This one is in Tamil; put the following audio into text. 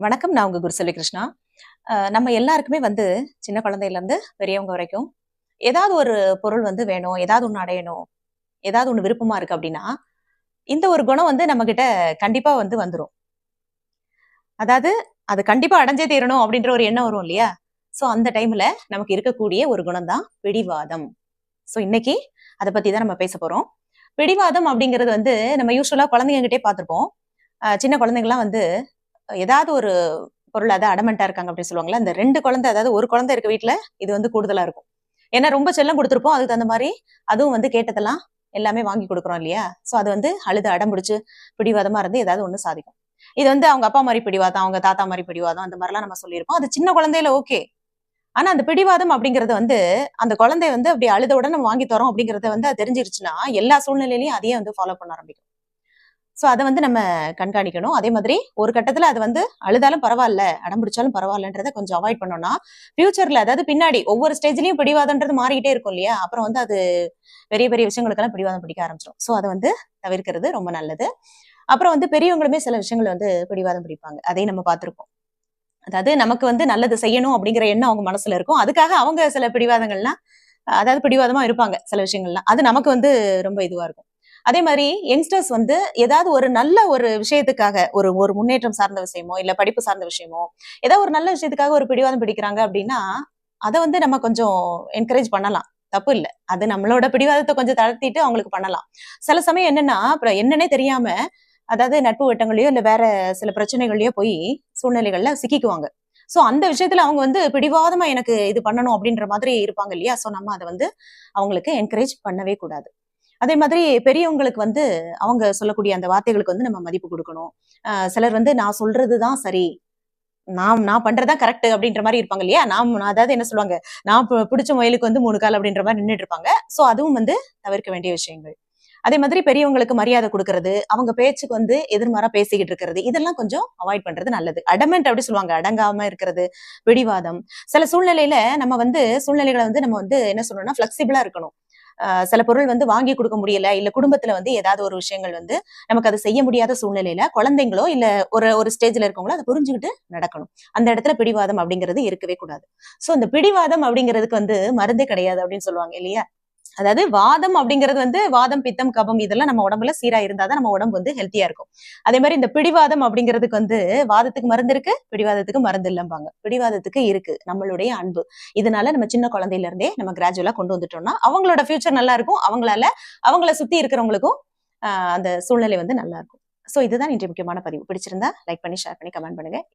வணக்கம் நான் உங்க குருசெல்வி கிருஷ்ணா. நம்ம எல்லாருக்குமே வந்து சின்ன குழந்தையிலேருந்து பெரியவங்க வரைக்கும் ஏதாவது ஒரு பொருள் வந்து வேணும் ஏதாவது ஒன்று அடையணும் ஏதாவது ஒன்று விருப்பமா இருக்கு அப்படின்னா இந்த ஒரு குணம் வந்து நம்ம கிட்ட வந்து வந்துடும் அதாவது அது கண்டிப்பாக அடைஞ்சே தீரணும் அப்படின்ற ஒரு எண்ணம் வரும் இல்லையா? ஸோ அந்த டைம்ல நமக்கு இருக்கக்கூடிய ஒரு குணம் தான் பிடிவாதம். ஸோ இன்னைக்கு அதை பத்தி தான் நம்ம பேச போறோம். பிடிவாதம் அப்படிங்கிறது வந்து நம்ம யூஸ்வலாக குழந்தைங்க கிட்டே பார்த்திருப்போம். சின்ன குழந்தைங்கலாம் வந்து ஏதாவது ஒரு பொருள் அதாவது அடமெண்டா இருக்காங்க அப்படின்னு சொல்லுவாங்கல்ல அந்த ரெண்டு குழந்தை அதாவது ஒரு குழந்தை இருக்க வீட்ல இது வந்து கூடுதலா இருக்கும். ஏன்னா ரொம்ப செல்லம் கொடுத்துருப்போம் அதுக்கு தகுந்த மாதிரி அதுவும் வந்து கேட்டதெல்லாம் எல்லாமே வாங்கி கொடுக்குறோம் இல்லையா? சோ அது வந்து அழுது அடம் பிடிச்சு பிடிவாதமா இருந்து ஏதாவது ஒண்ணு சாதிக்கும். இது வந்து அவங்க அப்பா மாதிரி பிடிவாதம் அவங்க தாத்தா மாதிரி பிடிவாதம் அந்த மாதிரிலாம் நம்ம சொல்லியிருப்போம். அது சின்ன குழந்தையில ஓகே. ஆனா அந்த பிடிவாதம் அப்படிங்கறது வந்து அந்த குழந்தை வந்து அப்படி அழுத உடனே நம்ம வாங்கி தரோம் அப்படிங்கறத வந்து அது தெரிஞ்சிருச்சுன்னா எல்லா சூழ்நிலையிலையும் அதையே வந்து ஃபாலோ பண்ண ஆரம்பிக்கும். சோ அதை வந்து நம்ம கண்காணிக்கணும். அதே மாதிரி ஒரு கட்டத்துல அது வந்து அழுதாலும் பரவாயில்ல அடம் பிடிச்சாலும் பரவாயில்லன்றத கொஞ்சம் அவாய்ட் பண்ணோம்னா ஃபியூச்சரில் அதாவது பின்னாடி ஒவ்வொரு ஸ்டேஜ்லயும் பிடிவாதம்ன்றது மாறிக்கிட்டே இருக்கும் இல்லையா? அப்புறம் வந்து அது பெரிய பெரிய விஷயங்களுக்கெல்லாம் பிடிவாதம் பிடிக்க ஆரம்பிச்சிடும் சோ அதை வந்து தவிர்க்கிறது ரொம்ப நல்லது. அப்புறம் வந்து பெரியவங்களுமே சில விஷயங்கள் வந்து பிடிவாதம் பிடிப்பாங்க. அதையும் நம்ம பார்த்துருக்கோம் அதாவது நமக்கு வந்து நல்லது செய்யணும் அப்படிங்கிற எண்ணம் அவங்க மனசுல இருக்கும். அதுக்காக அவங்க சில பிடிவாதங்கள்லாம் அதாவது பிடிவாதமா இருப்பாங்க சில விஷயங்கள்லாம். அது நமக்கு வந்து ரொம்ப இதுவா இருக்கும். அதே மாதிரி யங்ஸ்டர்ஸ் வந்து ஏதாவது ஒரு நல்ல ஒரு விஷயத்துக்காக ஒரு ஒரு முன்னேற்றம் சார்ந்த விஷயமோ இல்ல படிப்பு சார்ந்த விஷயமோ ஏதாவது ஒரு நல்ல விஷயத்துக்காக ஒரு பிடிவாதம் பிடிக்கிறாங்க அப்படின்னா அதை வந்து நம்ம கொஞ்சம் என்கரேஜ் பண்ணலாம். தப்பு இல்ல. அது நம்மளோட பிடிவாதத்தை கொஞ்சம் தளர்த்திட்டு அவங்களுக்கு பண்ணலாம். சில சமயம் என்னன்னா அப்புறம் என்னன்னே தெரியாம அதாவது நட்பு வட்டங்களையோ இல்ல வேற சில பிரச்சனைகள்லயோ போய் சூழ்நிலைகள்ல சிக்கிக்குவாங்க. சோ அந்த விஷயத்துல அவங்க வந்து பிடிவாதமா எனக்கு இது பண்ணணும் அப்படின்ற மாதிரி இருப்பாங்க இல்லையா? சோ நம்ம அதை வந்து அவங்களுக்கு என்கரேஜ் பண்ணவே கூடாது. அதே மாதிரி பெரியவங்களுக்கு வந்து அவங்க சொல்லக்கூடிய அந்த வார்த்தைகளுக்கு வந்து நம்ம மதிப்பு கொடுக்கணும். சிலர் வந்து நான் சொல்றது தான் சரி. நான் நான் பண்றதா கரெக்ட் அப்படின்ற மாதிரி இருப்பாங்க இல்லையா? நாம் அதாவது என்ன சொல்லுவாங்க? நான் பிடிச்ச முயலுக்கு வந்து மூணு கால் அப்படின்ற மாதிரி நின்றுட்டு இருப்பாங்க. ஸோ அதுவும் வந்து தவிர்க்க வேண்டிய விஷயங்கள். அதே மாதிரி பெரியவங்களுக்கு மரியாதை கொடுக்கறது அவங்க பேச்சுக்கு வந்து எதிர்மாறா பேசிக்கிட்டு இருக்கிறது இதெல்லாம் கொஞ்சம் அவாய்ட் பண்றது நல்லது. அடமெண்ட் அப்படி சொல்லுவாங்க. அடங்காம இருக்கிறது பிடிவாதம். சில சூழ்நிலையில நம்ம வந்து சூழ்நிலைகளை வந்து நம்ம வந்து என்ன சொல்லணும்னா ஃபிளெக்சிபிளா இருக்கணும். சில பொருள் வந்து வாங்கி கொடுக்க முடியல இல்ல குடும்பத்துல வந்து ஏதாவது ஒரு விஷயங்கள் வந்து நமக்கு அதை செய்ய முடியாத சூழ்நிலையில குழந்தைங்களோ இல்ல ஒரு ஒரு ஸ்டேஜ்ல இருக்கவங்களோ அதை புரிஞ்சுக்கிட்டு நடக்கணும். அந்த இடத்துல பிடிவாதம் அப்படிங்கிறது இருக்கவே கூடாது. சோ இந்த பிடிவாதம் அப்படிங்கிறதுக்கு வந்து மருந்தே கிடையாது அப்படின்னு சொல்லுவாங்க இல்லையா? அதாவது வாதம் அப்படிங்கிறது வந்து வாதம் பித்தம் கபம் இதெல்லாம் நம்ம உடம்புல சீரா இருந்தாதான் நம்ம உடம்பு வந்து ஹெல்த்தியா இருக்கும். அதே மாதிரி இந்த பிடிவாதம் அப்படிங்கிறதுக்கு வந்து வாதத்துக்கு மருந்து இருக்கு பிடிவாதத்துக்கு மருந்து இல்லம்பாங்க. பிடிவாதத்துக்கு இருக்கு நம்மளுடைய அன்பு. இதனால நம்ம சின்ன குழந்தையில இருந்தே நம்ம கிராஜுவலா கொண்டு வந்துட்டோம்னா அவங்களோட ஃபியூச்சர் நல்லா இருக்கும். அவங்களால அவங்கள சுத்தி இருக்கிறவங்களுக்கும் அந்த சூழ்நிலை வந்து நல்லா இருக்கும். ஸோ இதுதான் இன்றைய முக்கியமான பதிவு. பிடிச்சிருந்தா லைக் பண்ணி ஷேர் பண்ணி கமெண்ட் பண்ணுங்க.